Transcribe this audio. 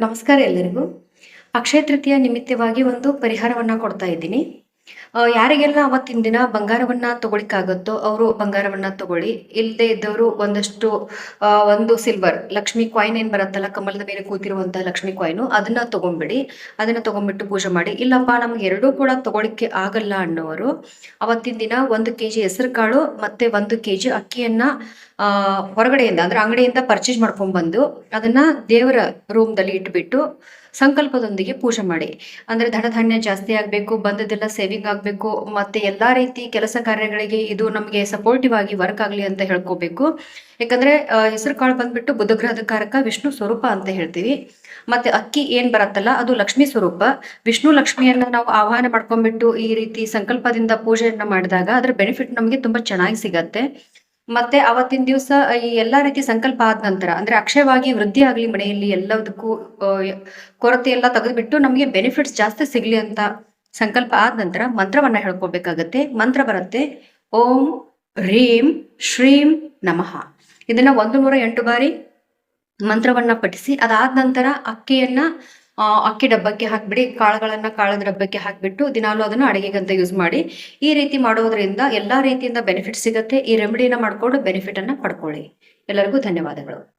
ನಮಸ್ಕಾರ ಎಲ್ಲರಿಗೂ. ಅಕ್ಷಯ ತೃತೀಯ ನಿಮಿತ್ತವಾಗಿ ಒಂದು ಪರಿಹಾರವನ್ನ ಕೊಡ್ತಾ ಇದ್ದೀನಿ. ಯಾರಿಗೆಲ್ಲ ಅವತ್ತಿನ ದಿನ ಬಂಗಾರವನ್ನ ತಗೊಳಿಕ್ಕಾಗತ್ತೋ ಅವರು ಬಂಗಾರವನ್ನ ತಗೊಳ್ಳಿ. ಇಲ್ಲದೆ ಇದ್ದವರು ಒಂದಷ್ಟು ಒಂದು ಸಿಲ್ವರ್ ಲಕ್ಷ್ಮಿ ಕಾಯಿನ್ ಏನ್ ಬರತ್ತಲ್ಲ, ಕಮಲದ ಮೇಲೆ ಕೂತಿರುವಂತಹ ಲಕ್ಷ್ಮಿ ಕಾಯಿನು ಅದನ್ನ ತಗೊಂಡ್ಬಿಡಿ ಅದನ್ನ ತಗೊಂಡ್ಬಿಟ್ಟು ಪೂಜೆ ಮಾಡಿ. ಇಲ್ಲಪ್ಪ, ನಮ್ಗೆ ಎರಡೂ ಕೂಡ ತಗೊಳಿಕ್ಕೆ ಆಗಲ್ಲ ಅನ್ನೋರು, ಅವತ್ತಿನ ದಿನ ಒಂದು ಕೆಜಿ ಹೆಸರು ಕಾಳು ಮತ್ತೆ ಒಂದು ಕೆಜಿ ಅಕ್ಕಿಯನ್ನ ಹೊರಗಡೆಯಿಂದ, ಅಂದ್ರೆ ಅಂಗಡಿಯಿಂದ ಪರ್ಚೇಸ್ ಮಾಡ್ಕೊಂಡ್ ಬಂದು ಅದನ್ನ ದೇವರ ರೂಮ್ದಲ್ಲಿ ಇಟ್ಬಿಟ್ಟು ಸಂಕಲ್ಪದೊಂದಿಗೆ ಪೂಜೆ ಮಾಡಿ. ಅಂದ್ರೆ ಧನಧಾನ್ಯ ಜಾಸ್ತಿ ಆಗ್ಬೇಕು ಬಂದದೆಲ್ಲ ಸೇವಿಂಗ್ ಆಗ್ಬೇಕು, ಮತ್ತೆ ಎಲ್ಲಾ ರೀತಿ ಕೆಲಸ ಕಾರ್ಯಗಳಿಗೆ ಇದು ನಮಗೆ ಸಪೋರ್ಟಿವ್ ಆಗಿ ವರ್ಕ್ ಆಗ್ಲಿ ಅಂತ ಹೇಳ್ಕೋಬೇಕು. ಯಾಕಂದ್ರೆ ಹೆಸರು ಕಾಳು ಬಂದ್ಬಿಟ್ಟು ಬುಧಗ್ರಹದ ಕಾರಕ ವಿಷ್ಣು ಸ್ವರೂಪ ಅಂತ ಹೇಳ್ತೀವಿ. ಮತ್ತೆ ಅಕ್ಕಿ ಏನ್ ಬರತ್ತಲ್ಲ, ಅದು ಲಕ್ಷ್ಮಿ ಸ್ವರೂಪ. ವಿಷ್ಣು ಲಕ್ಷ್ಮಿಯನ್ನ ನಾವು ಆಹ್ವಾನ ಮಾಡ್ಕೊಂಡ್ಬಿಟ್ಟು ಈ ರೀತಿ ಸಂಕಲ್ಪದಿಂದ ಪೂಜೆಯನ್ನ ಮಾಡಿದಾಗ ಅದ್ರ ಬೆನಿಫಿಟ್ ನಮಗೆ ತುಂಬಾ ಚೆನ್ನಾಗಿ ಸಿಗತ್ತೆ. ಮತ್ತೆ ಅವತ್ತಿನ ದಿವಸ ಈ ಎಲ್ಲಾ ರೀತಿ ಸಂಕಲ್ಪ ಆದ ನಂತರ, ಅಂದ್ರೆ ಅಕ್ಷಯವಾಗಿ ವೃದ್ಧಿ ಆಗ್ಲಿ ಮನೆಯಲ್ಲಿ ಎಲ್ಲದಕ್ಕೂ ಕೊರತೆ ಎಲ್ಲ ತೆಗೆದ್ಬಿಟ್ಟು ನಮಗೆ ಬೆನಿಫಿಟ್ಸ್ ಜಾಸ್ತಿ ಸಿಗ್ಲಿ ಅಂತ ಸಂಕಲ್ಪ ಆದ ನಂತರ ಮಂತ್ರವನ್ನ ಹೇಳ್ಕೊಬೇಕಾಗತ್ತೆ ಮಂತ್ರ ಬರುತ್ತೆ, ಓಂ ಹ್ರೀಂ ಶ್ರೀಂ ನಮಃ. ಇದನ್ನ ಒಂದು ನೂರ ಎಂಟು ಬಾರಿ ಮಂತ್ರವನ್ನ ಪಠಿಸಿ, ಅದಾದ ನಂತರ ಅಕ್ಕಿಯನ್ನ ಅಕ್ಕಿ ಡಬ್ಬಕ್ಕೆ ಹಾಕ್ಬಿಡಿ, ಕಾಳುಗಳನ್ನ ಕಾಳದ ಡಬ್ಬಕ್ಕೆ ಹಾಕ್ಬಿಟ್ಟು ದಿನಾಲು ಅದನ್ನು ಅಡಿಗೆಗಂತ ಯೂಸ್ ಮಾಡಿ, ಈ ರೀತಿ ಮಾಡೋದ್ರಿಂದ ಎಲ್ಲಾ ರೀತಿಯಿಂದ ಬೆನಿಫಿಟ್ ಸಿಗತ್ತೆ. ಈ ರೆಮಿಡಿನ ಮಾಡ್ಕೊಂಡು ಬೆನಿಫಿಟ್ ಅನ್ನ ಪಡ್ಕೊಳ್ಳಿ. ಎಲ್ಲರಿಗೂ ಧನ್ಯವಾದಗಳು.